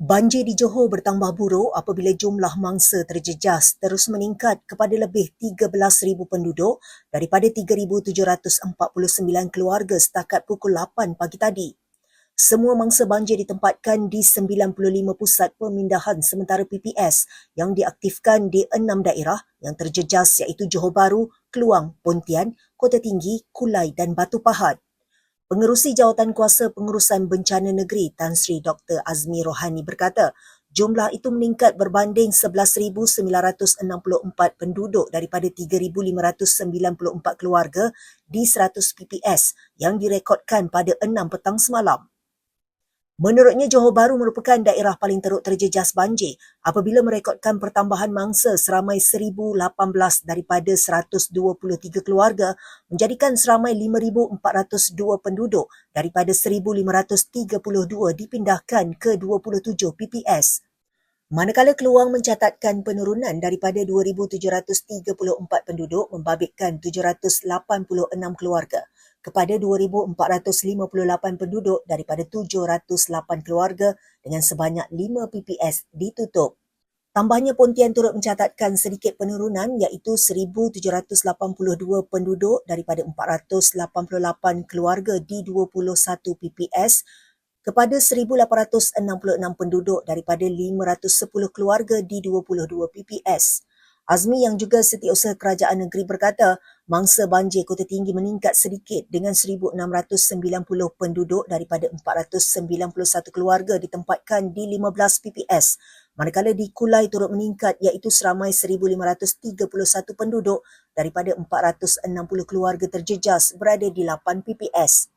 Banjir di Johor bertambah buruk apabila jumlah mangsa terjejas terus meningkat kepada lebih 13,000 penduduk daripada 3,749 keluarga setakat pukul 8 pagi tadi. Semua mangsa banjir ditempatkan di 95 pusat pemindahan sementara PPS yang diaktifkan di enam daerah yang terjejas iaitu Johor Bahru, Keluang, Pontian, Kota Tinggi, Kulai dan Batu Pahat. Pengerusi Jawatan Kuasa Pengurusan Bencana Negeri Tan Sri Dr. Azmi Rohani berkata, jumlah itu meningkat berbanding 11,964 penduduk daripada 3,594 keluarga di 100 PPS yang direkodkan pada 6 petang semalam. Menurutnya, Johor Bahru merupakan daerah paling teruk terjejas banjir apabila merekodkan pertambahan mangsa seramai 1,018 daripada 123 keluarga menjadikan seramai 5,402 penduduk daripada 1,532 dipindahkan ke 27 PPS. Manakala Keluang mencatatkan penurunan daripada 2,734 penduduk membabitkan 786 keluarga kepada 2,458 penduduk daripada 708 keluarga dengan sebanyak 5 PPS ditutup. Tambahnya Pontian turut mencatatkan sedikit penurunan iaitu 1,782 penduduk daripada 488 keluarga di 21 PPS kepada 1,866 penduduk daripada 510 keluarga di 22 PPS. Azmi yang juga setiausaha kerajaan negeri berkata, mangsa banjir Kota Tinggi meningkat sedikit dengan 1,690 penduduk daripada 491 keluarga ditempatkan di 15 PPS. Manakala di Kulai turut meningkat iaitu seramai 1,531 penduduk daripada 460 keluarga terjejas berada di 8 PPS.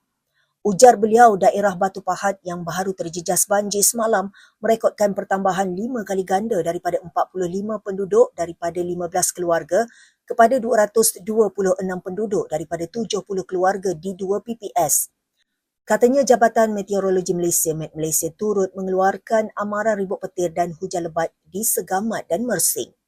Ujar beliau daerah Batu Pahat yang baru terjejas banjir semalam merekodkan pertambahan lima kali ganda daripada 45 penduduk daripada 15 keluarga kepada 226 penduduk daripada 70 keluarga di dua PPS. Katanya Jabatan Meteorologi Malaysia Met Malaysia turut mengeluarkan amaran ribut petir dan hujan lebat di Segamat dan Mersing.